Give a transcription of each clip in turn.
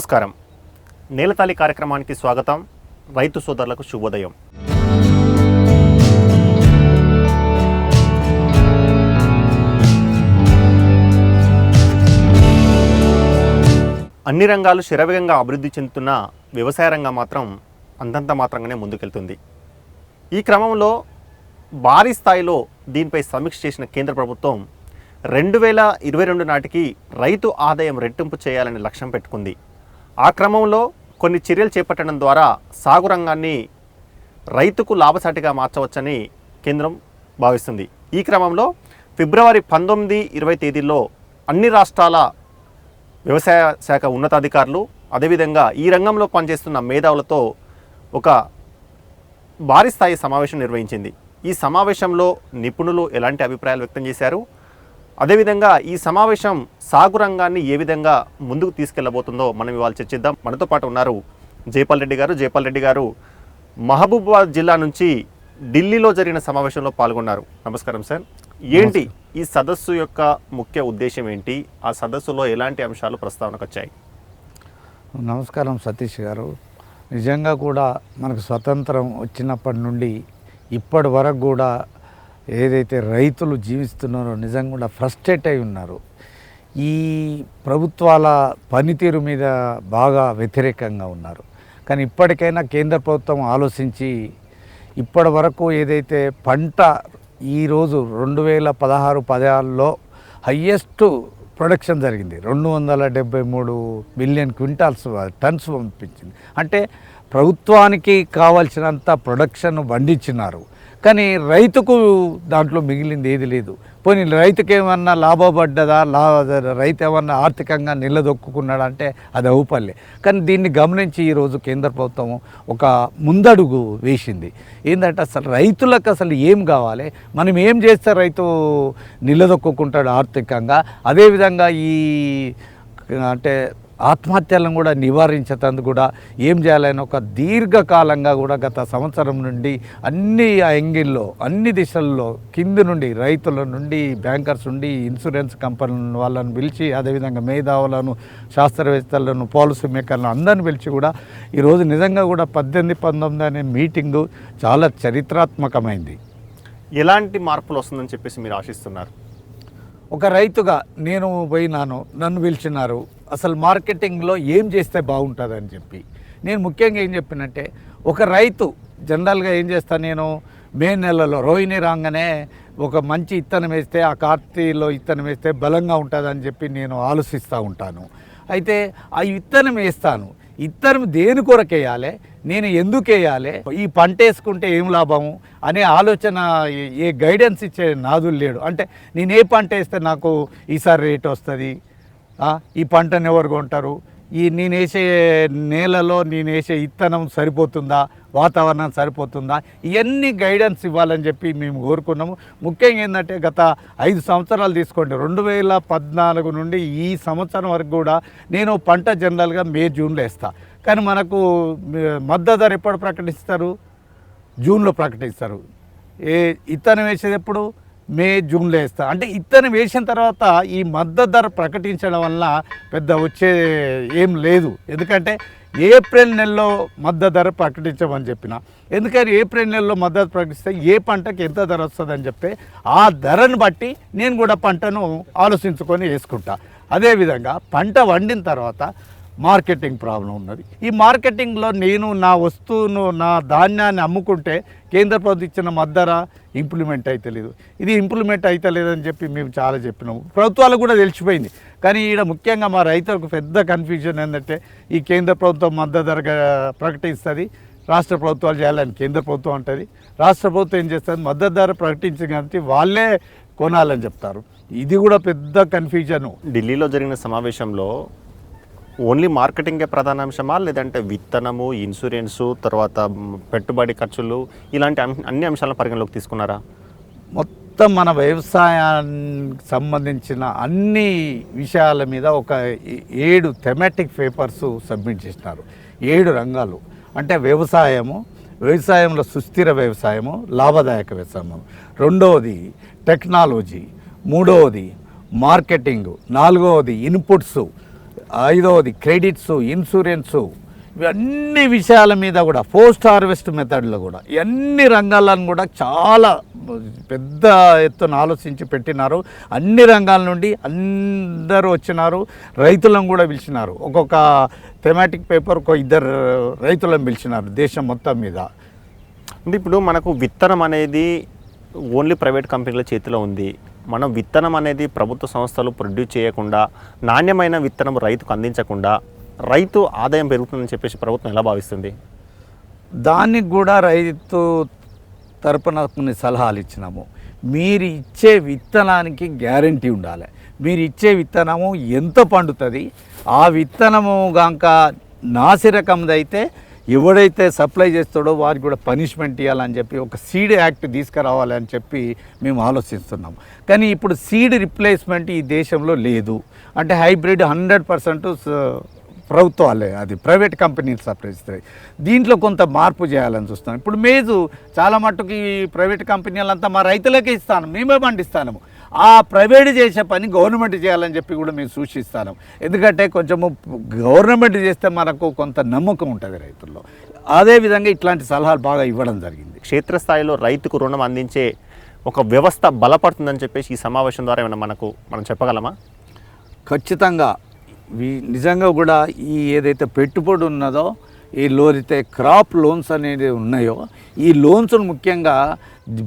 నమస్కారం. నేలతాలి కార్యక్రమానికి స్వాగతం. రైతు సోదరులకు శుభోదయం. అన్ని రంగాలు శరవేగంగా అభివృద్ధి చెందుతున్న వ్యవసాయ రంగం మాత్రం అంతంత మాత్రంగానే ముందుకెళ్తుంది. ఈ క్రమంలో భారీ స్థాయిలో దీనిపై సమీక్ష చేసిన కేంద్ర ప్రభుత్వం రెండు వేల ఇరవై రెండు నాటికి రైతు ఆదాయం రెట్టింపు చేయాలని లక్ష్యం పెట్టుకుంది. ఆ క్రమంలో కొన్ని చర్యలు చేపట్టడం ద్వారా సాగు రంగాన్ని రైతుకు లాభసాటిగా మార్చవచ్చని కేంద్రం భావిస్తుంది. ఈ క్రమంలో ఫిబ్రవరి పంతొమ్మిది ఇరవై తేదీల్లో అన్ని రాష్ట్రాల వ్యవసాయ శాఖ ఉన్నతాధికారులు అదేవిధంగా ఈ రంగంలో పనిచేస్తున్న మేధావులతో ఒక భారీ స్థాయి సమావేశం నిర్వహించింది. ఈ సమావేశంలో నిపుణులు ఎలాంటి అభిప్రాయాలు వ్యక్తం చేశారు? అదేవిధంగా ఈ సమావేశం సాగు రంగాన్ని ఏ విధంగా ముందుకు తీసుకెళ్ళబోతుందో మనం ఇవాళ చర్చిద్దాం. మనతో పాటు ఉన్నారు జైపాల్ రెడ్డి గారు. జైపాల్ రెడ్డి గారు మహబూబాబాద్ జిల్లా నుంచి ఢిల్లీలో జరిగిన సమావేశంలో పాల్గొన్నారు. నమస్కారం సార్. ఏంటి ఈ సదస్సు యొక్క ముఖ్య ఉద్దేశం ఏంటి? ఆ సదస్సులో ఎలాంటి అంశాలు ప్రస్తావనకు వచ్చాయి? నమస్కారం సతీష్ గారు. నిజంగా కూడా మనకు స్వతంత్రం వచ్చినప్పటి నుండి ఇప్పటి వరకు కూడా ఏదైతే రైతులు జీవిస్తున్నారో నిజంగా కూడా ఫ్రస్ట్రేట్ అయి ఉన్నారు. ఈ ప్రభుత్వాల పనితీరు మీద బాగా వ్యతిరేకంగా ఉన్నారు. కానీ ఇప్పటికైనా కేంద్ర ప్రభుత్వం ఆలోచించి ఇప్పటి వరకు ఏదైతే పంట ఈరోజు రెండు వేల పదహారు పదహారులో హయ్యెస్ట్ ప్రొడక్షన్ జరిగింది. రెండు వందల డెబ్బై మూడు మిలియన్ క్వింటాల్స్ టన్స్ పంపించింది. అంటే ప్రభుత్వానికి కావాల్సినంత ప్రొడక్షన్ పండించినారు. కానీ రైతుకు దాంట్లో మిగిలింది ఏది లేదు. పోనీ రైతుకి ఏమన్నా లాభపడ్డదా? లా రైతు ఏమన్నా ఆర్థికంగా నిలదొక్కున్నాడా అంటే అది అవుపల్లే కానీ దీన్ని గమనించి ఈరోజు కేంద్ర ప్రభుత్వం ఒక ముందడుగు వేసింది. ఏంటంటే అసలు రైతులకు అసలు ఏం కావాలి? మనం ఏం చేస్తే రైతు నిలదొక్కుంటాడు ఆర్థికంగా? అదేవిధంగా ఈ అంటే ఆత్మహత్యలను కూడా నివారించేటందుకు కూడా ఏం చేయాలని ఒక దీర్ఘకాలంగా కూడా గత సంవత్సరం నుండి అన్ని యాంగిల్లో అన్ని దిశల్లో కింది నుండి రైతుల నుండి బ్యాంకర్స్ నుండి ఇన్సూరెన్స్ కంపెనీల వాళ్ళని పిలిచి అదేవిధంగా మేధావులను శాస్త్రవేత్తలను పాలసీ మేకర్లను అందరిని పిలిచి కూడా ఈరోజు నిజంగా కూడా పద్దెనిమిది పంతొమ్మిది అనే మీటింగు చాలా చరిత్రాత్మకమైంది. ఎలాంటి మార్పులు వస్తుందని చెప్పేసి మీరు ఆశిస్తున్నారు? ఒక రైతుగా నేను పోయినాను నన్ను పిలిచినారు అసలు మార్కెటింగ్లో ఏం చేస్తే బాగుంటుందని చెప్పి. నేను ముఖ్యంగా ఏం చెప్పినంటే ఒక రైతు జనరల్గా ఏం చేస్తాను నేను మే నెలలో రోహిణి రాగానే ఒక మంచి ఇత్తనం వేస్తే ఆ కార్తీలో ఇత్తనం వేస్తే బలంగా ఉంటుందని చెప్పి నేను ఆలోచిస్తూ ఉంటాను. అయితే ఆ ఇత్తనం వేస్తాను. ఇత్తనం దేని కొరకు వేయాలి నేను ఎందుకు వేయాలి ఈ పంట వేసుకుంటే ఏం లాభము? అనే ఆలోచన ఏ- గైడెన్స్ ఇచ్చే నాదులు లేడు. అంటే నేను ఏ పంట వేస్తే నాకు ఈసారి రేట్ వస్తుంది? ఈ పంటను ఎవరు కొంటారు? ఈ నేను వేసే నేలలో నేను వేసే ఇత్తనం సరిపోతుందా? వాతావరణం సరిపోతుందా? ఇవన్నీ గైడెన్స్ ఇవ్వాలని చెప్పి మేము కోరుకున్నాము. ముఖ్యంగా ఏంటంటే గత ఐదు సంవత్సరాలు తీసుకోండి. రెండు వేల పద్నాలుగు నుండి ఈ సంవత్సరం వరకు కూడా నేను పంట జనరల్గా మే జూన్లో వేస్తాను కానీ మనకు మద్దతు ధర ఎప్పుడు ప్రకటిస్తారు? జూన్లో ప్రకటిస్తారు. ఏ ఇత్తనం వేసేది ఎప్పుడు? మే జూన్లో వేస్తా అంటే ఇత్తనం వేసిన తర్వాత ఈ మద్దతు ధర ప్రకటించడం వల్ల పెద్ద వచ్చే ఏం లేదు. ఎందుకంటే ఏప్రిల్ నెలలో మద్దతు ధర ప్రకటించమని చెప్పిన. ఎందుకని ఏప్రిల్ నెలలో మద్దతు ప్రకటిస్తే ఏ పంటకి ఎంత ధర వస్తుందని చెప్తే ఆ ధరను బట్టి నేను కూడా పంటను ఆలోచించుకొని వేసుకుంటా. అదేవిధంగా పంట వండిన తర్వాత మార్కెటింగ్ ప్రాబ్లం ఉన్నది. ఈ మార్కెటింగ్లో నేను నా వస్తువును నా ధాన్యాన్ని అమ్ముకుంటే కేంద్ర ప్రభుత్వం ఇచ్చిన మద్దర ఇంప్లిమెంట్ అయితలేదు. ఇది ఇంప్లిమెంట్ అయితలేదని చెప్పి మేము చాలా చెప్పినాము. ప్రభుత్వాలకు కూడా తెలిసిపోయింది. కానీ ఈడ ముఖ్యంగా మా రైతులకు పెద్ద కన్ఫ్యూజన్ ఏంటంటే ఈ కేంద్ర ప్రభుత్వం మద్దతు ధర ప్రకటిస్తుంది. రాష్ట్ర ప్రభుత్వాలు చేయాలని కేంద్ర ప్రభుత్వం అంటుంది. రాష్ట్ర ప్రభుత్వం ఏం చేస్తుంది? మద్దతు ధర ప్రకటించింది కాబట్టి వాళ్ళే కొనాలని చెప్తారు. ఇది కూడా పెద్ద కన్ఫ్యూజన్ ఢిల్లీలో జరిగిన సమావేశంలో ఓన్లీ మార్కెటింగే ప్రధాన అంశమా? లేదంటే విత్తనము ఇన్సూరెన్సు తర్వాత పెట్టుబడి ఖర్చులు ఇలాంటి అన్ని అంశాలను పరిగణలోకి తీసుకున్నారా? మొత్తం మన వ్యవసాయానికి సంబంధించిన అన్ని విషయాల మీద ఒక ఏ- ఏడు థెమాటిక్ పేపర్స్ సబ్మిట్ చేసినారు. ఏడు రంగాలు. అంటే వ్యవసాయము వ్యవసాయంలో సుస్థిర వ్యవసాయము లాభదాయక వ్యవసాయము. రెండవది టెక్నాలజీ. మూడవది మార్కెటింగ్. నాలుగవది ఇన్పుట్స్. ఐదవది క్రెడిట్స్ ఇన్సూరెన్సు ఇవన్నీ విషయాల మీద కూడా పోస్ట్ హార్వెస్ట్ మెథడ్లో కూడా అన్ని రంగాలను కూడా చాలా పెద్ద ఎత్తున ఆలోచించి పెట్టినారు. అన్ని రంగాల నుండి అందరూ వచ్చినారు రైతులను కూడా పిలిచినారు. ఒక్కొక్క థెమాటిక్ పేపర్ ఒక ఇద్దరు రైతులను పిలిచినారు దేశం మొత్తం మీద. అంటే ఇప్పుడు మనకు విత్తనం అనేది ఓన్లీ ప్రైవేట్ కంపెనీల చేతిలో ఉంది. మనం విత్తనం అనేది ప్రభుత్వ సంస్థలు ప్రొడ్యూస్ చేయకుండా నాణ్యమైన విత్తనం రైతుకు అందించకుండా రైతు ఆదాయం పెరుగుతుందని చెప్పేసి ప్రభుత్వం ఎలా భావిస్తుంది? దానికి కూడా రైతు తరపున కొన్ని సలహాలు ఇచ్చినాము. మీరు ఇచ్చే విత్తనానికి గ్యారంటీ ఉండాలి. మీరు ఇచ్చే విత్తనము ఎంత పండుతుంది? ఆ విత్తనము గాక నాసిరకంది అయితే ఎవడైతే సప్లై చేస్తాడో వారికి కూడా పనిష్మెంట్ ఇవ్వాలని చెప్పి ఒక సీడ్ యాక్ట్ తీసుకురావాలని చెప్పి మేము ఆలోచిస్తున్నాం. కానీ ఇప్పుడు సీడ్ రిప్లేస్మెంట్ ఈ దేశంలో లేదు. అంటే హైబ్రిడ్ హండ్రెడ్ పర్సెంట్ ప్రభుత్వాలే అది ప్రైవేట్ కంపెనీలు సప్లై చేస్తాయి. దీంట్లో కొంత మార్పు చేయాలని చూస్తాను ఇప్పుడు మేజు చాలా మట్టుకు ఈ ప్రైవేట్ కంపెనీలంతా మా రైతులకే ఇస్తాను మేమే పండిస్తాము ఆ ప్రైవేట్ చేసే పని గవర్నమెంట్ చేయాలని చెప్పి కూడా మేము సూచిస్తాను. ఎందుకంటే కొంచెము గవర్నమెంట్ చేస్తే మనకు కొంత నమ్మకం ఉంటుంది రైతుల్లో. అదేవిధంగా ఇట్లాంటి సలహాలు బాగా ఇవ్వడం జరిగింది. క్షేత్రస్థాయిలో రైతుకు రుణం అందించే ఒక వ్యవస్థ బలపడుతుందని చెప్పేసి ఈ సమావేశం ద్వారా ఏమైనా మనకు మనం చెప్పగలమా? ఖచ్చితంగా. నిజంగా కూడా ఈ ఏదైతే పెట్టుబడి ఉన్నదో ఈ లోన్ అయితే క్రాప్ లోన్స్ అనేది ఉన్నాయో ఈ లోన్స్ ముఖ్యంగా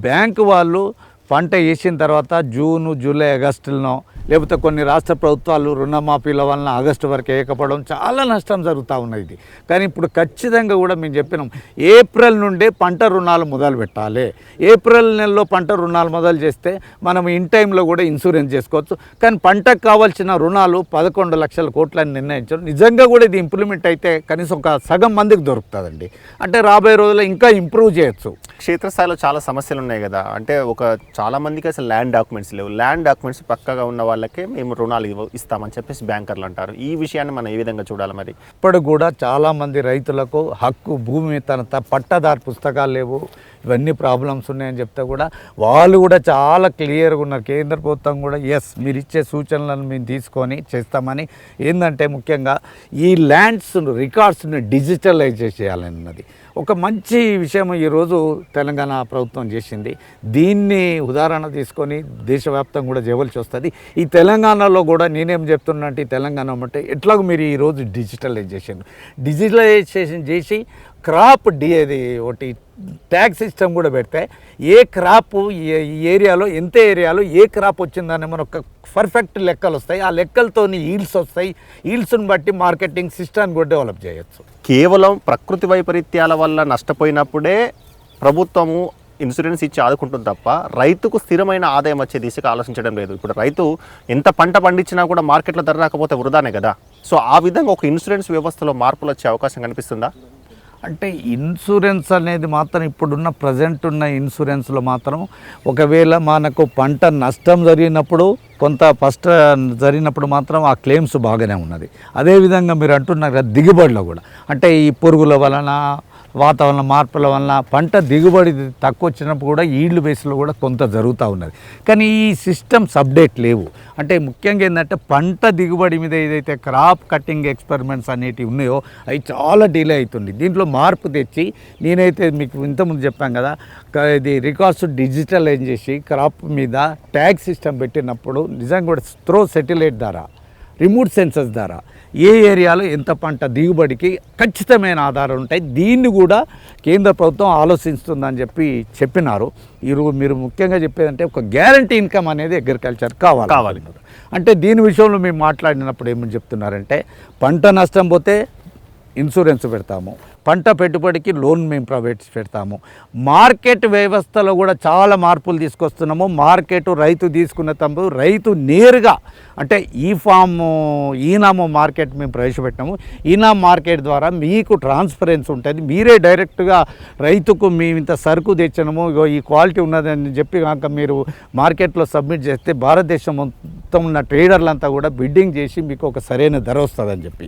బ్యాంకు వాళ్ళు పంట వేసిన తర్వాత జూను జూలై ఆగస్టులో లేకపోతే కొన్ని రాష్ట్ర ప్రభుత్వాలు రుణమాఫీల వలన ఆగస్టు వరకు వేయకపోవడం చాలా నష్టం జరుగుతూ ఉన్నది. కానీ ఇప్పుడు ఖచ్చితంగా కూడా మేము చెప్పినాం ఏప్రిల్ నుండే పంట రుణాలు మొదలు పెట్టాలి. ఏప్రిల్ నెలలో పంట రుణాలు మొదలు చేస్తే మనం ఇన్ టైంలో కూడా ఇన్సూరెన్స్ చేసుకోవచ్చు. కానీ పంటకు కావాల్సిన రుణాలు పదకొండు లక్షల కోట్లని నిర్ణయించారు నిజంగా కూడా ఇది ఇంప్లిమెంట్ అయితే కనీసం ఒక సగం మందికి దొరుకుతుందండి. అంటే రాబోయే రోజుల్లో ఇంకా ఇంప్రూవ్ చేయొచ్చు. క్షేత్రస్థాయిలో చాలా సమస్యలు ఉన్నాయి కదా. అంటే ఒక చాలా మందికి అసలు ల్యాండ్ డాక్యుమెంట్స్ లేవు. ల్యాండ్ డాక్యుమెంట్స్ పక్కగా ఉన్న వాళ్ళకే మేము రుణాలు ఇవ్వ ఇస్తామని చెప్పేసి బ్యాంకర్లు అంటారు. ఈ విషయాన్ని మనం ఏ విధంగా చూడాలి మరి? ఇప్పుడు కూడా చాలామంది రైతులకు హక్కు భూమి తన త- పట్టదారు పుస్తకాలు లేవు. ఇవన్నీ ప్రాబ్లమ్స్ ఉన్నాయని చెప్తే కూడా వాళ్ళు కూడా చాలా క్లియర్గా ఉన్నారు. కేంద్ర ప్రభుత్వం కూడా ఎస్ మీరు ఇచ్చే సూచనలను మేము తీసుకొని చేస్తామని. ఏంటంటే ముఖ్యంగా ఈ ల్యాండ్స్ రికార్డ్స్ని డిజిటలైజ్ చేయాలన్నది. ఒక మంచి విషయం ఈరోజు తెలంగాణ ప్రభుత్వం చేసింది. దీన్ని ఉదాహరణ తీసుకొని దేశవ్యాప్తంగా కూడా చేయవలసి వస్తుంది. ఈ తెలంగాణలో కూడా నేనేం చెప్తున్నా అంటే తెలంగాణ అంటే ఎట్లాగో మీరు ఈరోజు డిజిటలైజేషన్ డిజిటలైజేషన్ చేసి క్రాప్ డి అది ఒకటి ట్యాక్స్ సిస్టమ్ కూడా పెడితే ఏ క్రాప్ ఏ ఈ ఏరియాలో ఎంత ఏరియాలో ఏ క్రాప్ వచ్చిందని మన ఒక పర్ఫెక్ట్ లెక్కలు వస్తాయి. ఆ లెక్కలతో ఈల్స్ వస్తాయి. ఈల్స్ని బట్టి మార్కెటింగ్ సిస్టమ్ కూడా డెవలప్ చేయొచ్చు. కేవలం ప్రకృతి వైపరీత్యాల వల్ల నష్టపోయినప్పుడే ప్రభుత్వము ఇన్సూరెన్స్ ఇచ్చి ఆదుకుంటుంది తప్ప రైతుకు స్థిరమైన ఆదాయం వచ్చే దిశగా ఆలోచించడం లేదు. ఇప్పుడు రైతు ఎంత పంట పండించినా కూడా మార్కెట్లో ధర రాకపోతే వృధానే కదా. సో ఆ విధంగా ఒక ఇన్సూరెన్స్ వ్యవస్థలో మార్పులు వచ్చే అవకాశం కనిపిస్తుందా? అంటే ఇన్సూరెన్స్ అనేది మాత్రం ఇప్పుడున్న ప్రజెంట్ ఉన్న ఇన్సూరెన్స్లో మాత్రం ఒకవేళ మనకు పంట నష్టం జరిగినప్పుడు కొంత ఫస్ట్ జరిగినప్పుడు మాత్రం ఆ క్లెయిమ్స్ బాగానే ఉన్నది. అదేవిధంగా మీరు అంటున్నారు కదా దిగుబడిలో కూడా. అంటే ఈ పురుగుల వలన వాతావరణ మార్పుల వలన పంట దిగుబడి తక్కువ వచ్చినప్పుడు కూడా ఈల్డ్ బేస్లో కూడా కొంత జరుగుతూ ఉన్నది. కానీ ఈ సిస్టమ్స్ అప్డేట్ లేవు. అంటే ముఖ్యంగా ఏంటంటే పంట దిగుబడి మీద ఏదైతే క్రాప్ కటింగ్ ఎక్స్పెరిమెంట్స్ అనేటివి ఉన్నాయో అవి చాలా డిలే అవుతుంది. దీంట్లో మార్పు తెచ్చి నేనైతే మీకు ఇంతకుముందు చెప్పాను కదా ఇది రికార్డ్స్ డిజిటలైజ్ చేసి క్రాప్ మీద ట్యాగ్ సిస్టమ్ పెట్టినప్పుడు నిజంగా కూడా త్రో సెటిలైట్ ద్వారా రిమోట్ సెన్సర్స్ ద్వారా ఏ ఏరియాలో ఎంత పంట దిగుబడికి ఖచ్చితమైన ఆధారాలు ఉంటాయి? దీన్ని కూడా కేంద్ర ప్రభుత్వం ఆలోచిస్తుందని చెప్పి చెప్పినారు. ఈరోజు మీరు ముఖ్యంగా చెప్పేదంటే ఒక గ్యారంటీ ఇన్కమ్ అనేది అగ్రికల్చర్ కావాలి. కావాలి. అంటే దీని విషయంలో మేము మాట్లాడినప్పుడు ఏమని చెప్తున్నారంటే పంట నష్టం పోతే ఇన్సూరెన్స్ పెడతాము. పంట పెట్టుబడికి లోన్ మేము ప్రొవైడ్ పెడతాము. మార్కెట్ వ్యవస్థలో కూడా చాలా మార్పులు తీసుకొస్తున్నాము. మార్కెట్ రైతు తీసుకున్న తప్పుడు రైతు నేరుగా అంటే ఈ ఫామ్ ఈనామో మార్కెట్ మేము ప్రవేశపెట్టాము ఈనా మార్కెట్ ద్వారా మీకు ట్రాన్స్పరెన్స్ ఉంటుంది. మీరే డైరెక్ట్గా రైతుకు మేము ఇంత సరుకు తెచ్చినాము ఈ క్వాలిటీ ఉన్నదని చెప్పి కనుక మీరు మార్కెట్లో సబ్మిట్ చేస్తే భారతదేశం మొత్తం ఉన్న ట్రేడర్లంతా కూడా బిడ్డింగ్ చేసి మీకు ఒక సరైన ధర వస్తుందని చెప్పి.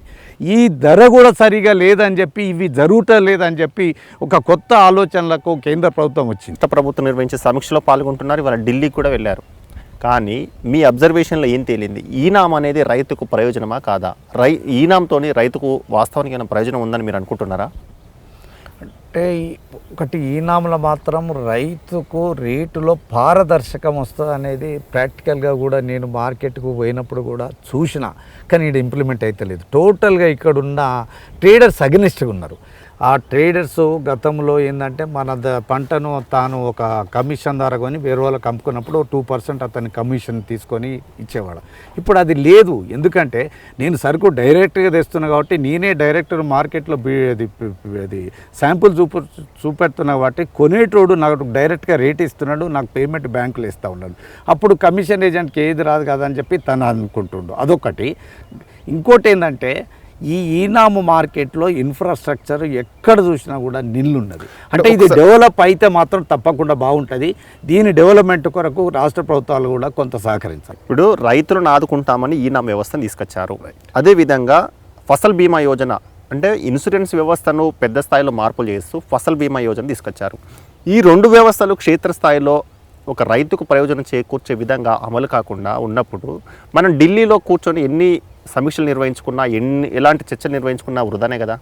ఈ ధర కూడా సరిగా లేదని చెప్పి ఇవి జరుగుట లేదని చెప్పి ఒక కొత్త ఆలోచనలకు కేంద్ర ప్రభుత్వం వచ్చింది. కొత్త ప్రభుత్వం నిర్వహించే సమీక్షలో పాల్గొంటున్నారు ఇవాళ ఢిల్లీకి కూడా వెళ్ళారు. కానీ మీ అబ్జర్వేషన్లో ఏం తేలింది? ఈనాం అనేది రైతుకు ప్రయోజనమా కాదా? రై ఈనాంతో రైతుకు వాస్తవానికి ఏమైనా ప్రయోజనం ఉందని మీరు అనుకుంటున్నారా? అంటే ఒకటి ఈనాముల మాత్రం రైతుకు రేటులో పారదర్శకం వస్తుంది అనేది ప్రాక్టికల్గా కూడా నేను మార్కెట్కు పోయినప్పుడు కూడా చూసిన. కానీ ఇది ఇంప్లిమెంట్ అయితే లేదు టోటల్గా ఇక్కడున్న ట్రేడర్స్ అగనిస్ట్గా ఉన్నారు. ఆ ట్రేడర్స్ గతంలో ఏంటంటే మన ద- పంటను తాను ఒక కమిషన్ ద్వారా కొని వేరే వాళ్ళకి అమ్ముకున్నప్పుడు టూ పర్సెంట్ అతని కమిషన్ తీసుకొని ఇచ్చేవాడు. ఇప్పుడు అది లేదు. ఎందుకంటే నేను సరుకు డైరెక్ట్గా తెస్తున్నా కాబట్టి నేనే డైరెక్ట్ మార్కెట్లో అది శాంపుల్ చూపు చూపెడుతున్నా కాబట్టి కొనేటోడు నాకు డైరెక్ట్గా రేట్ ఇస్తున్నాడు నాకు పేమెంట్ బ్యాంకులు ఇస్తూ ఉన్నాడు. అప్పుడు కమిషన్ ఏజెంట్కి ఏది రాదు కదా అని చెప్పి తను అనుకుంటుండు. అదొకటి ఇంకోటి ఏంటంటే ఈ ఈనాము మార్కెట్లో ఇన్ఫ్రాస్ట్రక్చర్ ఎక్కడ చూసినా కూడా నిల్లున్నది. అంటే ఇది డెవలప్ అయితే మాత్రం తప్పకుండా బాగుంటుంది. దీని డెవలప్మెంట్ కొరకు రాష్ట్ర ప్రభుత్వాలు కూడా కొంత సహకరించాలి. ఇప్పుడు రైతులను ఆదుకుంటామని ఈనాం వ్యవస్థను తీసుకొచ్చారు. అదేవిధంగా ఫసల్ బీమా యోజన అంటే ఇన్సూరెన్స్ వ్యవస్థను పెద్ద స్థాయిలో మార్పులు చేస్తూ ఫసల్ బీమా యోజన తీసుకొచ్చారు. ఈ రెండు వ్యవస్థలు క్షేత్రస్థాయిలో ఒక రైతుకు ప్రయోజనం చేకూర్చే విధంగా అమలు కాకుండా ఉన్నప్పుడు మనం ఢిల్లీలో కూర్చొని ఎన్ని సమీక్షలు నిర్వహించుకున్నా ఎన్ని ఎలాంటి చర్చలు నిర్వహించుకున్నా వృధానే కదా?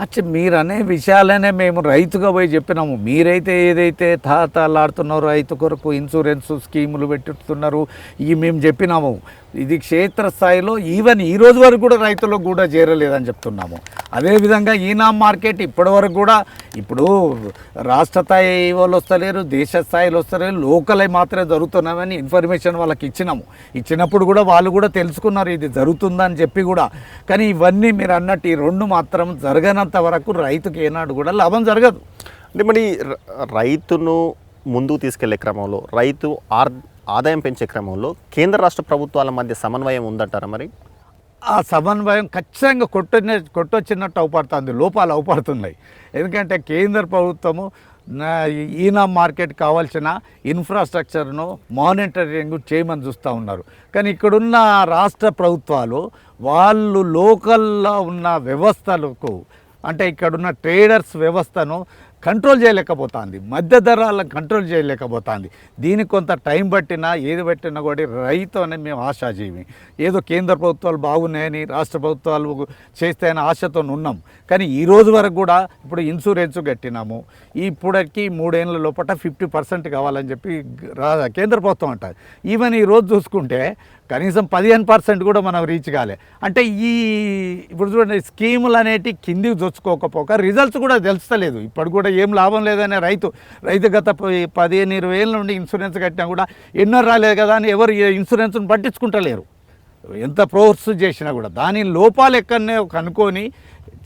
అచ్చా మీరు అనే విషయాలనే మేము రైతుగా పోయి చెప్పినాము. మీరైతే ఏదైతే తాతలాడుతున్నారో రైతు కొరకు ఇన్సూరెన్స్ స్కీములు పెట్టుతున్నారు ఇవి మేము చెప్పినాము. ఇది క్షేత్రస్థాయిలో ఈవెన్ ఈ రోజు వరకు కూడా రైతులకు కూడా చేరలేదని చెప్తున్నాము. అదేవిధంగా ఈనాం మార్కెట్ ఇప్పటి వరకు కూడా ఇప్పుడు రాష్ట్ర స్థాయి వాళ్ళు వస్తలేరు దేశ స్థాయిలో వస్తలేరు లోకల్ మాత్రమే జరుగుతున్నామని ఇన్ఫర్మేషన్ వాళ్ళకి ఇచ్చినాము. ఇచ్చినప్పుడు కూడా వాళ్ళు కూడా తెలుసుకున్నారు ఇది జరుగుతుందని చెప్పి కూడా. కానీ ఇవన్నీ మీరు అన్నట్టు ఈ రెండు మాత్రం జరగనంత వరకు రైతుకి ఏనాడు కూడా లాభం జరగదు. అంటే మరి ర- రైతును ముందుకు తీసుకెళ్ళే క్రమంలో రైతు ఆర్ ఆదాయం పెంచే క్రమంలో కేంద్ర రాష్ట్ర ప్రభుత్వాల మధ్య సమన్వయం ఉందంటారా మరి? ఆ సమన్వయం ఖచ్చితంగా కొట్టొచ్చిన కొట్టొచ్చినట్టు అవుపడుతుంది లోపాలు అవుపడుతున్నాయి. ఎందుకంటే కేంద్ర ప్రభుత్వము ఈనా మార్కెట్ కావాల్సిన ఇన్ఫ్రాస్ట్రక్చర్ను మానిటరింగ్ చేయమని చూస్తూ ఉన్నారు. కానీ ఇక్కడున్న రాష్ట్ర ప్రభుత్వాలు వాళ్ళు లోకల్లో ఉన్న వ్యవస్థలకు అంటే ఇక్కడున్న ట్రేడర్స్ వ్యవస్థను కంట్రోల్ చేయలేకపోతుంది. మధ్య ధరలను కంట్రోల్ చేయలేకపోతుంది. దీనికి కొంత టైం పట్టినా ఏది పట్టినా కూడా రైతు అని మేము ఆశాజీవి. ఏదో కేంద్ర ప్రభుత్వాలు బాగున్నాయని రాష్ట్ర ప్రభుత్వాలు చేస్తాయని ఆశతో ఉన్నాం కానీ ఈ రోజు వరకు కూడా ఇప్పుడు ఇన్సూరెన్స్ కట్టినాము. ఇప్పటికి మూడేళ్ళ లోపల ఫిఫ్టీ పర్సెంట్ కావాలని చెప్పి రా కేంద్ర ప్రభుత్వం అంటారు. ఈవెన్ ఈ రోజు చూసుకుంటే కనీసం పదిహేను పర్సెంట్ కూడా మనం రీచ్ కాలే. అంటే ఈ ఇప్పుడు చూడండి స్కీములు అనేటి కిందికి చొచ్చుకోకపోక రిజల్ట్స్ కూడా తెలుస్తలేదు. ఇప్పుడు కూడా ఏం లాభం లేదనే రైతు రైతు గత పదిహేను ఇరవై ఏళ్ళ నుండి ఇన్సూరెన్స్ కట్టినా కూడా ఎన్నో రాలేదు కదా అని ఎవరు ఇన్సూరెన్స్ని పట్టించుకుంటలేరు. ఎంత ప్రోత్సహం చేసినా కూడా దాని లోపాలు ఎక్కడనే కనుక్కొని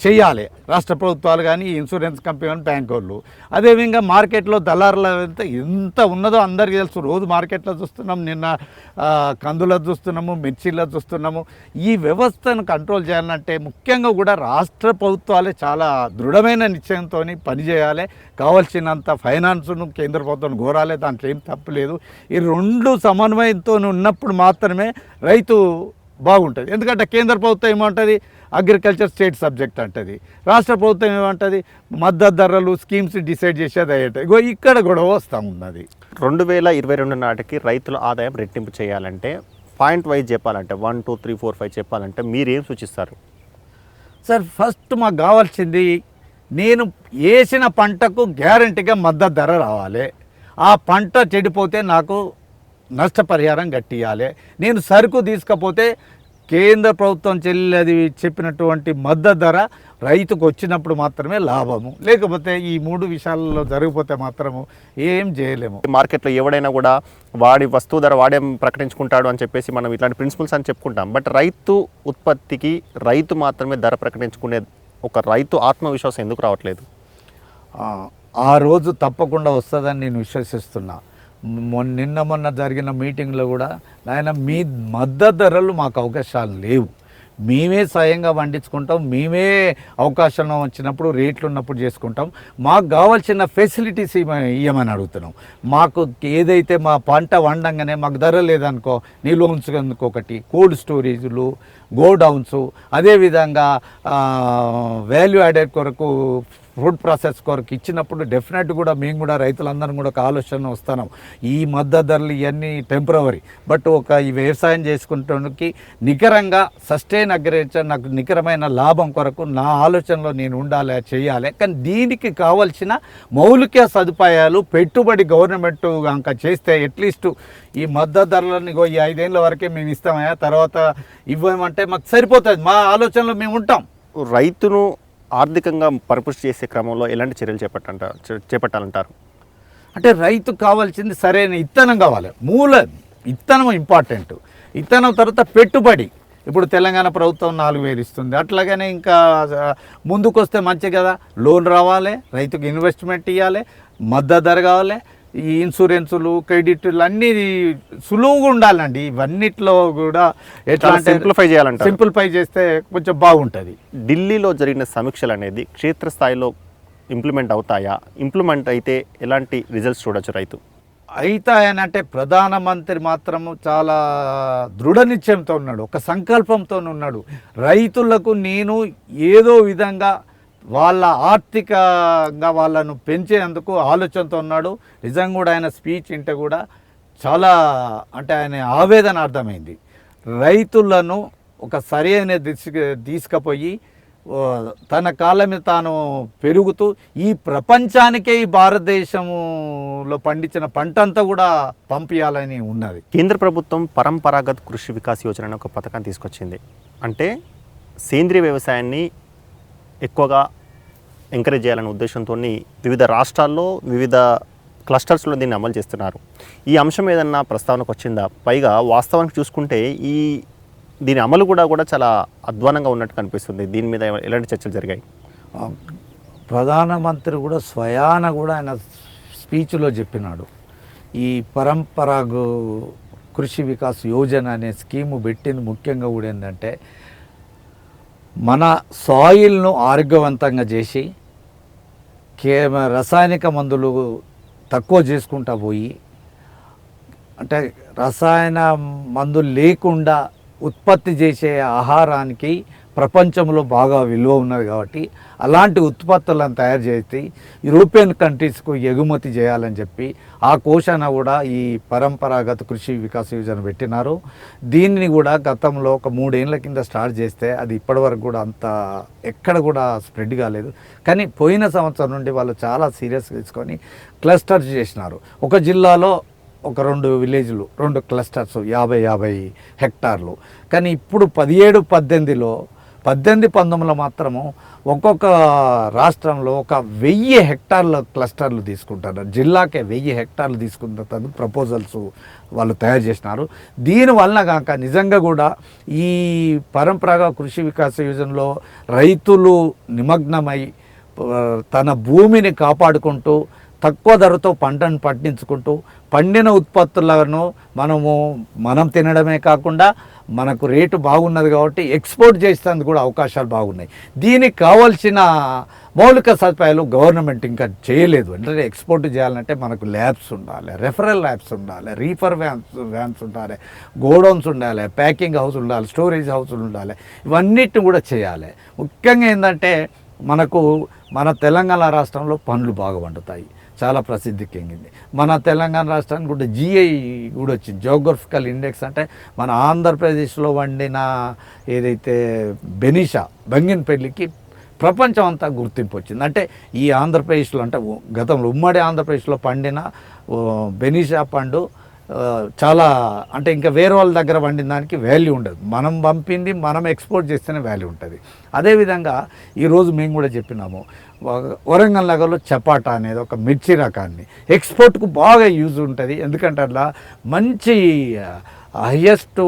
చేయాలి. రాష్ట్ర ప్రభుత్వాలు కానీ ఇన్సూరెన్స్ కంపెనీ కానీ బ్యాంక్ వాళ్ళు. అదేవిధంగా మార్కెట్లో దళారుల ఎంత ఎంత ఉన్నదో అందరికీ తెలుసు. రోజు మార్కెట్లో చూస్తున్నాం నిన్న కందులో చూస్తున్నాము మిర్చిలో చూస్తున్నాము. ఈ వ్యవస్థను కంట్రోల్ చేయాలంటే ముఖ్యంగా కూడా రాష్ట్ర ప్రభుత్వాలే చాలా దృఢమైన నిశ్చయంతో పనిచేయాలి కావాల్సినంత ఫైనాన్స్ను కేంద్ర ప్రభుత్వం కోరాలి. దాంట్లో ఏం తప్పలేదు ఈ రెండు సమన్వయంతో ఉన్నప్పుడు మాత్రమే రైతు బాగుంటుంది. ఎందుకంటే కేంద్ర ప్రభుత్వం ఏమంటుంది? అగ్రికల్చర్ స్టేట్ సబ్జెక్ట్ అంటది. రాష్ట్ర ప్రభుత్వం ఏమంటుంది? మద్దతు ధరలు స్కీమ్స్ డిసైడ్ చేసేది అయ్యేట. ఇగో ఇక్కడ గొడవ వస్తూ ఉన్నది. రెండు వేల ఇరవై రెండు నాటికి రైతుల ఆదాయం రెట్టింపు చేయాలంటే పాయింట్ వైజ్ చెప్పాలంటే one two three four five చెప్పాలంటే మీరేం సూచిస్తారు? సార్ ఫస్ట్ మాకు కావాల్సింది నేను వేసిన పంటకు గ్యారంటీగా మద్దతు ధర రావాలి. ఆ పంట చెడిపోతే నాకు నష్టపరిహారం కట్టియాలి నేను సరుకు తీసుకపోతే కేంద్ర ప్రభుత్వం చెల్లి అది చెప్పినటువంటి మద్దతు ధర రైతుకు వచ్చినప్పుడు మాత్రమే లాభము. లేకపోతే ఈ మూడు విషయాలలో జరిగిపోతే మాత్రము ఏం చేయలేము. మార్కెట్లో ఎవడైనా కూడా వాడి వస్తువు ధర వాడే ప్రకటించుకుంటాడు అని చెప్పేసి మనం ఇట్లాంటి ప్రిన్సిపల్స్ అని చెప్పుకుంటాం. బట్ రైతు ఉత్పత్తికి రైతు మాత్రమే ధర ప్రకటించుకునే ఒక రైతు ఆత్మవిశ్వాసం ఎందుకు రావట్లేదు? ఆ, ఆ రోజు తప్పకుండా వస్తుందని నేను విశ్వసిస్తున్నా. మొన్న నిన్న మొన్న జరిగిన మీటింగ్లో కూడా ఆయన మీ మద్దతు ధరలు మాకు అవకాశాలు లేవు. మేమే స్వయంగా పండించుకుంటాం మేమే అవకాశం వచ్చినప్పుడు రేట్లు ఉన్నప్పుడు చేసుకుంటాం. మాకు కావాల్సిన ఫెసిలిటీస్ ఇవ్వమని అడుగుతున్నాం. మాకు ఏదైతే మా పంట వండంగానే మాకు ధర లేదనుకో నిల్వ ఉంచుకుందుకు ఒకటి? కోల్డ్ స్టోరేజ్లు గోడౌన్స్ అదేవిధంగా వాల్యూ యాడెడ్ కొరకు ఫుడ్ ప్రాసెస్ కొరకు ఇచ్చినప్పుడు డెఫినెట్ కూడా మేము కూడా రైతులందరం కూడా ఒక ఆలోచన వస్తున్నాం. ఈ మద్దతు ధరలు ఇవన్నీ టెంపరవరీ బట్ ఒక ఈ వ్యవసాయం చేసుకుంటానికి నికరంగా సస్టైన్ అగ్రికల్చర్ నాకు నికరమైన లాభం కొరకు నా ఆలోచనలో నేను ఉండాలి చేయాలి. కానీ దీనికి కావలసిన మౌలిక సదుపాయాలు పెట్టుబడి గవర్నమెంట్ కనుక చేస్తే అట్లీస్ట్ ఈ మద్దతు ధరలని ఈ ఐదేళ్ళ వరకే మేము ఇస్తామయ్యా. తర్వాత ఇవ్వమంటే మాకు సరిపోతుంది. మా ఆలోచనలో మేము ఉంటాం. రైతును ఆర్థికంగా పరిపుష్టి చేసే క్రమంలో ఎలాంటి చర్యలు చేపట్టంటారు చేపట్టాలంటారు? అంటే రైతు కావాల్సింది సరైన ఇత్తనం కావాలి. మూల ఇత్తనం ఇంపార్టెంట్ ఇత్తనం తర్వాత పెట్టుబడి. ఇప్పుడు తెలంగాణ ప్రభుత్వం నాలుగు వేలు ఇస్తుంది. అట్లాగనే ఇంకా ముందుకు వస్తే మంచి కదా. లోన్ రావాలి రైతుకు ఇన్వెస్ట్మెంట్ ఇవ్వాలి మద్దతు ధర కావాలి ఈ ఇన్సూరెన్సులు క్రెడిట్లు అన్నీ సులువుగా ఉండాలండి. ఇవన్నిట్లో కూడా ఎట్లా అంటే సింప్లిఫై చేయాలంటారు. సింప్లిఫై చేస్తే కొంచెం బాగుంటుంది. ఢిల్లీలో జరిగిన సమీక్షలు అనేది క్షేత్రస్థాయిలో ఇంప్లిమెంట్ అవుతాయా? ఇంప్లిమెంట్ అయితే ఎలాంటి రిజల్ట్స్ చూడొచ్చు రైతు? అవుతాయనంటే ప్రధానమంత్రి మాత్రము చాలా దృఢ నిశ్చయంతో ఉన్నాడు. ఒక సంకల్పంతో ఉన్నాడు. రైతులకు నేను ఏదో విధంగా వాళ్ళ ఆర్థికంగా వాళ్ళను పెంచేందుకు ఆలోచనతో ఉన్నాడు. నిజంగా కూడా ఆయన స్పీచ్ వింటే కూడా చాలా అంటే ఆయన ఆవేదన అర్థమైంది. రైతులను ఒక సరైన దిశ తీసుకుపోయి తన కాళ్ళ మీద తాను పెరుగుతూ ఈ ప్రపంచానికే ఈ భారతదేశంలో పండించిన పంట అంతా కూడా పంపించాలని ఉన్నది. కేంద్ర ప్రభుత్వం పరంపరాగత్ కృషి వికాస్ యోజన అనే ఒక పథకాన్ని తీసుకొచ్చింది. అంటే సేంద్రియ వ్యవసాయాన్ని ఎక్కువగా ఎంకరేజ్ చేయాలనే ఉద్దేశంతో వివిధ రాష్ట్రాల్లో వివిధ క్లస్టర్స్లో దీన్ని అమలు చేస్తున్నారు. ఈ అంశం ఏదన్నా ప్రస్తావనకు వచ్చిందా? పైగా వాస్తవానికి చూసుకుంటే ఈ దీని అమలు కూడా కూడా చాలా అధ్వానంగా ఉన్నట్టు కనిపిస్తుంది. దీని మీద ఎలాంటి చర్చలు జరిగాయి? ప్రధానమంత్రి కూడా స్వయాన కూడా ఆయన స్పీచ్లో చెప్పినాడు. ఈ పరంపరాగు కృషి వికాస్ యోజన అనే స్కీము పెట్టింది ముఖ్యంగా కూడా ఏంటంటే మన సాయిల్ను ఆరోగ్యవంతంగా చేసి కే రసాయనిక మందులు తక్కువ చేసుకుంటా పోయి అంటే రసాయన మందులు లేకుండా ఉత్పత్తి చేసే ఆహారానికి ప్రపంచంలో బాగా విలువ ఉన్నది కాబట్టి అలాంటి ఉత్పత్తులను తయారు చేసి యూరోపియన్ కంట్రీస్కు ఎగుమతి చేయాలని చెప్పి ఆ కోశాన కూడా ఈ పరంపరాగత కృషి వికాస్ యోజన పెట్టినారు. దీనిని కూడా గతంలో ఒక మూడేళ్ళ కింద స్టార్ట్ చేస్తే అది ఇప్పటివరకు కూడా అంత ఎక్కడ కూడా స్ప్రెడ్ కాలేదు. కానీ పోయిన సంవత్సరం నుండి వాళ్ళు చాలా సీరియస్గా తీసుకొని క్లస్టర్స్ చేసినారు. ఒక జిల్లాలో ఒక రెండు విలేజ్లు రెండు క్లస్టర్స్ యాభై యాభై హెక్టార్లు. కానీ ఇప్పుడు పదిహేడు పద్దెనిమిదిలో పద్దెనిమిది పంతొమ్మిదిలో మాత్రము ఒక్కొక్క రాష్ట్రంలో ఒక వెయ్యి హెక్టార్ల క్లస్టర్లు తీసుకుంటారు. జిల్లాకే వెయ్యి హెక్టార్లు తీసుకుంటారు ప్రపోజల్స్ వాళ్ళు తయారు చేసినారు. దీనివల్ల కాక నిజంగా కూడా ఈ పరంపరాగ కృషి వికాస యోజనలో రైతులు నిమగ్నమై తన భూమిని కాపాడుకుంటూ తక్కువ ధరతో పంటను పండించుకుంటూ పండిన ఉత్పత్తులను మనము మనం తినడమే కాకుండా మనకు రేటు బాగున్నది కాబట్టి ఎక్స్పోర్ట్ చేసేందుకు కూడా అవకాశాలు బాగున్నాయి. దీనికి కావాల్సిన మౌలిక సదుపాయాలు గవర్నమెంట్ ఇంకా చేయలేదు. అంటే ఎక్స్పోర్ట్ చేయాలంటే మనకు ల్యాబ్స్ ఉండాలి రెఫరల్ ల్యాబ్స్ ఉండాలి రీఫర్ వ్యాన్స్ వ్యాన్స్ ఉండాలి గోడౌన్స్ ఉండాలి ప్యాకింగ్ హౌస్ ఉండాలి స్టోరేజ్ హౌస్లు ఉండాలి ఇవన్నిటిని కూడా చేయాలి. ముఖ్యంగా ఏంటంటే మనకు మన తెలంగాణ రాష్ట్రంలో పండ్లు బాగా పండుతాయి. చాలా ప్రసిద్ధికి ఎక్కింది మన తెలంగాణ రాష్ట్రానికి కూడా జిఐ కూడా వచ్చింది. జోగ్రఫికల్ ఇండెక్స్ అంటే మన ఆంధ్రప్రదేశ్లో వండిన ఏదైతే బెనిషా బంగినపల్లికి ప్రపంచం అంతా గుర్తింపు వచ్చింది. అంటే ఈ ఆంధ్రప్రదేశ్లో అంటే గతంలో ఉమ్మడి ఆంధ్రప్రదేశ్లో పండిన ఓ, బెనిషా పండు చాలా అంటే ఇంకా వేరే వాళ్ళ దగ్గర వండిన దానికి వాల్యూ ఉండదు. మనం పంపింది మనం ఎక్స్పోర్ట్ చేస్తేనే వాల్యూ ఉంటుంది. అదేవిధంగా ఈరోజు మేము కూడా చెప్పినాము వరంగల్ నగర్లో చపాటా అనేది ఒక మిర్చి రకాన్ని. ఎక్స్పోర్ట్కు బాగా యూజ్ ఉంటుంది. ఎందుకంటే అట్లా మంచి హయ్యెస్ట్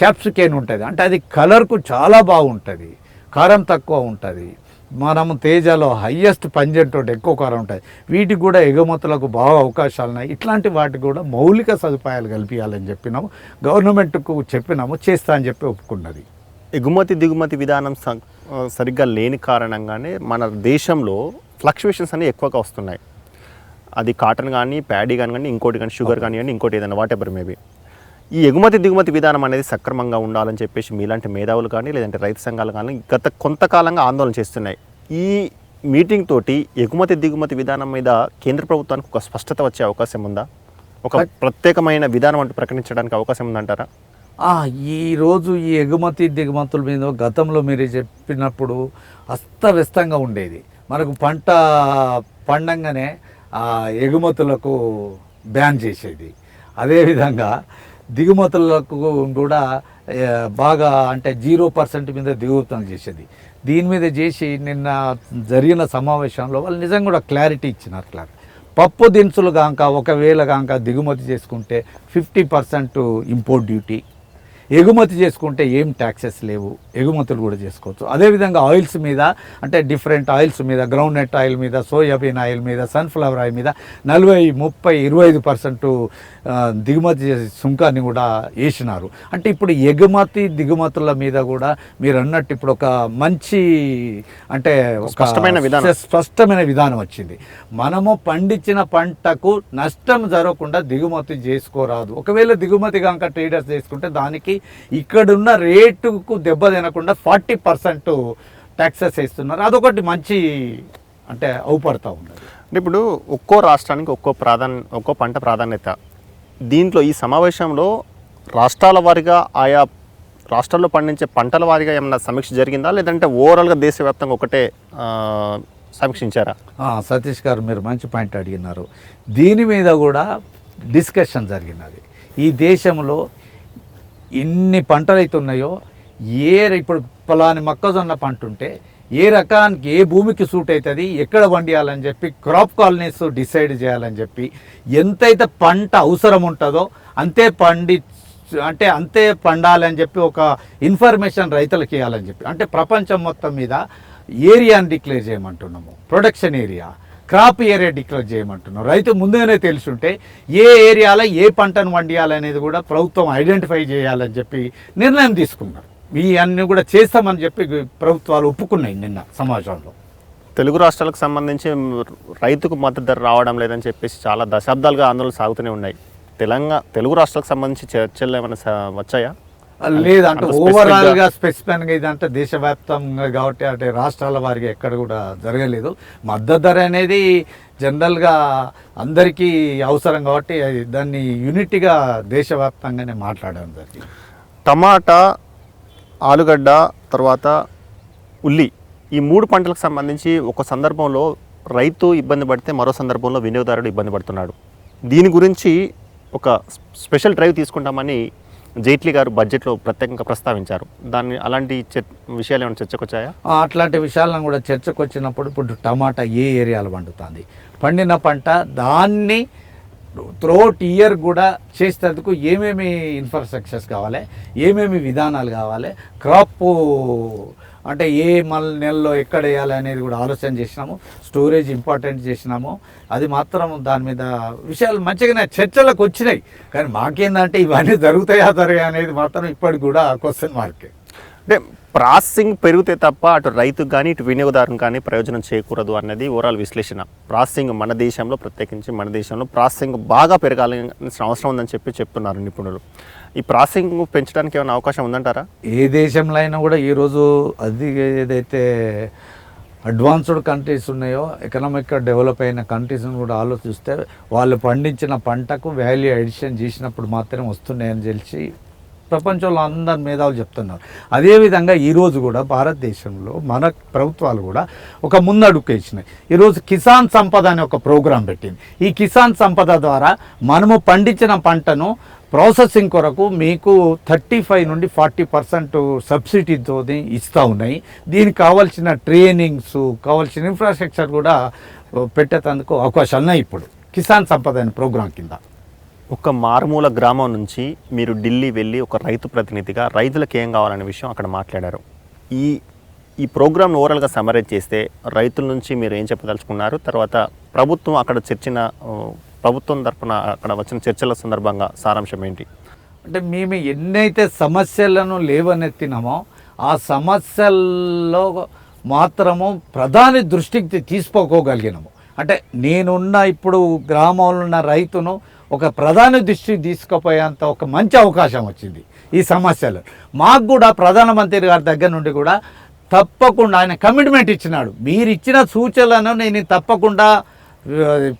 క్యాప్సికేన్ ఉంటుంది. అంటే అది కలర్కు చాలా బాగుంటుంది. కారం తక్కువ ఉంటుంది. మనం తేజలో హయ్యెస్ట్ పంజెంట్ ఒకటి ఎక్కువ కారం ఉంటుంది వీటికి కూడా ఎగుమతులకు బాగా అవకాశాలు ఉన్నాయి. ఇట్లాంటి వాటికి కూడా మౌలిక సదుపాయాలు కల్పించాలని చెప్పినాము. గవర్నమెంట్కు చెప్పినాము. చేస్తా అని చెప్పి ఒప్పుకున్నది. ఎగుమతి దిగుమతి విధానం సరిగ్గా లేని కారణంగానే మన దేశంలో ఫ్లక్చువేషన్స్ అనేవి ఎక్కువగా వస్తున్నాయి. అది కాటన్ కానీ ప్యాడీ కానీ కానీ ఇంకోటి కానీ షుగర్ కానీ కానీ ఇంకోటి ఏదైనా వాట్ ఎవర్ మేబీ ఈ ఎగుమతి దిగుమతి విధానం అనేది సక్రమంగా ఉండాలని చెప్పేసి మీలాంటి మేధావులు కానీ లేదంటే రైతు సంఘాలు కానీ గత కొంతకాలంగా ఆందోళన చేస్తున్నాయి. ఈ మీటింగ్ తోటి ఎగుమతి దిగుమతి విధానం మీద కేంద్ర ప్రభుత్వానికి ఒక స్పష్టత వచ్చే అవకాశం ఉందా? ఒక ప్రత్యేకమైన విధానం అంటూ ప్రకటించడానికి అవకాశం ఉందంటారా? ఆ, ఈ రోజు ఈ ఎగుమతి దిగుమతుల మీద గతంలో మీరు చెప్పినప్పుడు అస్తవ్యస్తంగా ఉండేది. మనకు పంట పండంగానే ఆ ఎగుమతులకు బ్యాన్ చేసేది. అదేవిధంగా దిగుమతులకు కూడా బాగా అంటే జీరో పర్సెంట్ మీద దిగుమతులు చేసేది. దీని మీద చేసి నిన్న జరిగిన సమావేశంలో వాళ్ళు నిజంగా కూడా క్లారిటీ ఇచ్చినారు క్లారిటీ. పప్పు దినుసులు కాక ఒకవేళ కాక దిగుమతి చేసుకుంటే ఫిఫ్టీ పర్సెంట్ ఇంపోర్ట్ డ్యూటీ ఎగుమతి చేసుకుంటే ఏం ట్యాక్సెస్ లేవు. ఎగుమతులు కూడా చేసుకోవచ్చు. అదేవిధంగా ఆయిల్స్ మీద అంటే డిఫరెంట్ ఆయిల్స్ మీద గ్రౌండ్ నట్ ఆయిల్ మీద సోయాబీన్ ఆయిల్ మీద సన్ఫ్లవర్ ఆయిల్ మీద నలభై ముప్పై ఇరవై ఐదు పర్సెంట్ దిగుమతి చేసే సుంకాన్ని కూడా వేసినారు అంటే ఇప్పుడు ఎగుమతి దిగుమతుల మీద కూడా మీరు అన్నట్టు ఇప్పుడు ఒక మంచి అంటే ఒక స్పష్టమైన విధానం. స్పష్టమైన విధానం వచ్చింది. మనము పండించిన పంటకు నష్టం జరగకుండా దిగుమతి చేసుకోరాదు. ఒకవేళ దిగుమతి కనుక ట్రేడర్స్ చేసుకుంటే దానికి ఇక్కడున్న రేటుకు దెబ్బ తినకుండా ఫార్టీ పర్సెంట్ ట్యాక్సెస్ వేస్తున్నారు. అదొకటి మంచి అంటే అవుపడతా ఉన్నది. అంటే ఇప్పుడు ఒక్కో రాష్ట్రానికి ఒక్కో ప్రాధాన్య ఒక్కో పంట ప్రాధాన్యత. దీంట్లో ఈ సమావేశంలో రాష్ట్రాల వారీగా ఆయా రాష్ట్రాల్లో పండించే పంటల వారీగా ఏమన్నా సమీక్ష జరిగిందా? లేదంటే ఓవరాల్గా దేశవ్యాప్తంగా ఒకటే సమీక్షించారా? సతీష్ గారు మీరు మంచి పాయింట్ అడిగినారు. దీని మీద కూడా డిస్కషన్ జరిగినది. ఈ దేశంలో ఎన్ని పంటలు అయితే ఉన్నాయో ఏ ఇప్పుడు పలాని మొక్కజొన్న పంట ఉంటే ఏ రకానికి ఏ భూమికి సూట్ అవుతుంది ఎక్కడ పండియాలని చెప్పి క్రాప్ కాలనీస్ డిసైడ్ చేయాలని చెప్పి ఎంతైతే పంట అవసరం ఉంటుందో అంతే పండి అంటే అంతే పండాలని చెప్పి ఒక ఇన్ఫర్మేషన్ రైతులకు ఇవ్వాలని చెప్పి. అంటే ప్రపంచం మొత్తం మీద ఏరియాని declare చేయమంటున్నాము. Production area. Crop area declare చేయమంటున్నారు. రైతు ముందుగానే తెలుసుంటే ఏ ఏరియాలో ఏ పంటను వండియాలనేది కూడా ప్రభుత్వం ఐడెంటిఫై చేయాలని చెప్పి నిర్ణయం తీసుకున్నారు. ఈ అన్ని కూడా చేస్తామని చెప్పి ప్రభుత్వాలు ఒప్పుకున్నాయి నిన్న సమాజంలో. తెలుగు రాష్ట్రాలకు సంబంధించి రైతుకు మద్దతు ధర రావడం లేదని చెప్పేసి చాలా దశాబ్దాలుగా ఆందోళనలు సాగుతూనే ఉన్నాయి. తెలంగాణ తెలుగు రాష్ట్రాలకు సంబంధించి చర్చలు ఏమైనా స- వచ్చాయా? లేదంటే అంత ఓవరాల్గా స్పెసిఫిక్గా ఇదంటే దేశవ్యాప్తంగా కాబట్టి అంటే రాష్ట్రాల వారికి ఎక్కడ కూడా జరగలేదు. మద్దతు ధర అనేది జనరల్గా అందరికీ అవసరం కాబట్టి అది దాన్ని యూనిట్గా దేశవ్యాప్తంగానే మాట్లాడడం జరిగింది. టమాటా ఆలుగడ్డ తర్వాత ఉల్లి ఈ మూడు పంటలకు సంబంధించి ఒక సందర్భంలో రైతు ఇబ్బంది పడితే మరో సందర్భంలో వినియోగదారుడు ఇబ్బంది పడుతున్నాడు. దీని గురించి ఒక స్పెషల్ డ్రైవ్ తీసుకుంటామని జైట్లీ గారు బడ్జెట్లో ప్రత్యేకంగా ప్రస్తావించారు. దాన్ని అలాంటి విషయాలు ఏమైనా చర్చకు వచ్చాయా అట్లాంటి విషయాలను కూడా చర్చకు వచ్చినప్పుడు ఇప్పుడు టమాటా ఏ ఏరియాలో పండుతుంది? పండిన పంట దాన్ని త్రోట్ ఇయర్ కూడా చేసేందుకు ఏమేమి ఇన్ఫ్రాస్ట్రక్చర్స్ కావాలి? ఏమేమి విధానాలు కావాలి? క్రాప్ అంటే ఏ మల్ నెలలో ఎక్కడ వేయాలి అనేది కూడా ఆలోచన చేసినాము. స్టోరేజ్ ఇంపార్టెంట్ చేసినాము. అది మాత్రం దాని మీద విషయాలు మంచిగానే చర్చలకు వచ్చినాయి. కానీ మాకేందంటే ఇవన్నీ జరుగుతాయా జరగా అనేది మాత్రం ఇప్పటికి కూడా క్వశ్చన్ మార్కే అంటే ప్రాసెసింగ్ పెరిగితే తప్ప అటు రైతుకు కానీ ఇటు వినియోగదారునికి కానీ ప్రయోజనం చేయకూడదు అన్నది ఓవరాల్ విశ్లేషణ. ప్రాసెసింగ్ మన దేశంలో ప్రత్యేకించి మన దేశంలో ప్రాసెసింగ్ బాగా పెరగాల్సిన అవసరం ఉందని చెప్పి చెప్తున్నారు నిపుణులు. ఈ ప్రాసెసింగ్ పెంచడానికి ఏమైనా అవకాశం ఉందంటారా? ఏ దేశంలో అయినా కూడా ఈరోజు అది ఏదైతే అడ్వాన్స్డ్ కంట్రీస్ ఉన్నాయో ఎకనామిక్గా డెవలప్ అయిన కంట్రీస్ని కూడా ఆలోచిస్తే వాళ్ళు పండించిన పంటకు వాల్యూ ఎడిషన్ చేసినప్పుడు మాత్రమే వస్తున్నాయని తెలిసి ప్రపంచంలో అందరి మేధావులు చెప్తున్నారు. అదేవిధంగా ఈరోజు కూడా భారతదేశంలో మన ప్రభుత్వాలు కూడా ఒక ముందడుగు ఇచ్చినాయి ఈరోజు కిసాన్ సంపద అనే ఒక ప్రోగ్రాం పెట్టింది. ఈ కిసాన్ సంపద ద్వారా మనము పండించిన పంటను ప్రాసెసింగ్ కొరకు మీకు థర్టీ ఫైవ్ నుండి ఫార్టీ పర్సెంట్ సబ్సిడీతో ఇస్తూ ఉన్నాయి. దీనికి కావాల్సిన ట్రైనింగ్స్ కావాల్సిన ఇన్ఫ్రాస్ట్రక్చర్ కూడా పెట్టేందుకు అవకాశాలు ఉన్నాయి ఇప్పుడు. కిసాన్ సంపద అనే ప్రోగ్రాం కింద. ఒక మారుమూల గ్రామం నుంచి మీరు ఢిల్లీ వెళ్ళి ఒక రైతు ప్రతినిధిగా రైతులకు ఏం కావాలనే విషయం అక్కడ మాట్లాడారు. ఈ ఈ ప్రోగ్రామ్ను ఓవరాల్గా సమరైజ్ చేస్తే రైతుల నుంచి మీరు ఏం చెప్పదలుచుకున్నారు? తర్వాత ప్రభుత్వం అక్కడ చర్చిన ప్రభుత్వం తరఫున అక్కడ వచ్చిన చర్చల సందర్భంగా సారాంశం ఏంటి? అంటే మేము ఎన్నైతే సమస్యలను లేవనెత్తినామో ఆ సమస్యల్లో మాత్రము ప్రధాని దృష్టికి తీసుకోగలిగినాము. అంటే నేనున్న ఇప్పుడు గ్రామంలో ఉన్న రైతును ఒక ప్రధాని దృష్టికి తీసుకుపోయేంత ఒక మంచి అవకాశం వచ్చింది ఈ సమస్యలు. మాకు కూడా ప్రధానమంత్రి గారి దగ్గర నుండి కూడా తప్పకుండా ఆయన కమిట్మెంట్ ఇచ్చినాడు. మీరు ఇచ్చిన సూచనలను నేను తప్పకుండా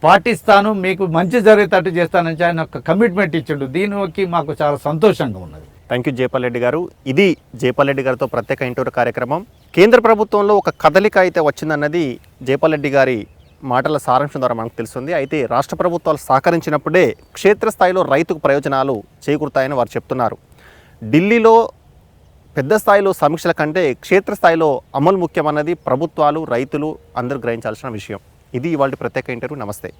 పాటిస్తాను మీకు మంచి జరిగేటట్టు చేస్తానని ఆయన ఒక కమిట్మెంట్ ఇచ్చిండు. దీనికి మాకు చాలా సంతోషంగా ఉన్నది. థ్యాంక్ యూ జయపాల్రెడ్డి గారు. ఇది జయపాల్రెడ్డి గారితో ప్రత్యేక ఇంటూరు కార్యక్రమం. కేంద్ర ప్రభుత్వంలో ఒక కదలిక అయితే వచ్చిందన్నది జయపాల్రెడ్డి గారి మాటల సారాంశం ద్వారా మనకు తెలుస్తుంది. అయితే రాష్ట్ర ప్రభుత్వాలు సహకరించినప్పుడే క్షేత్రస్థాయిలో రైతుకు ప్రయోజనాలు చేకూరుతాయని వారు చెప్తున్నారు. ఢిల్లీలో పెద్ద స్థాయిలో సమీక్షల కంటే క్షేత్రస్థాయిలో అమలు ముఖ్యమన్నది ప్రభుత్వాలు రైతులు అందరూ గ్రహించాల్సిన విషయం. ఇది ఇవాళ ప్రత్యేక ఇంటర్వ్యూ. నమస్తే.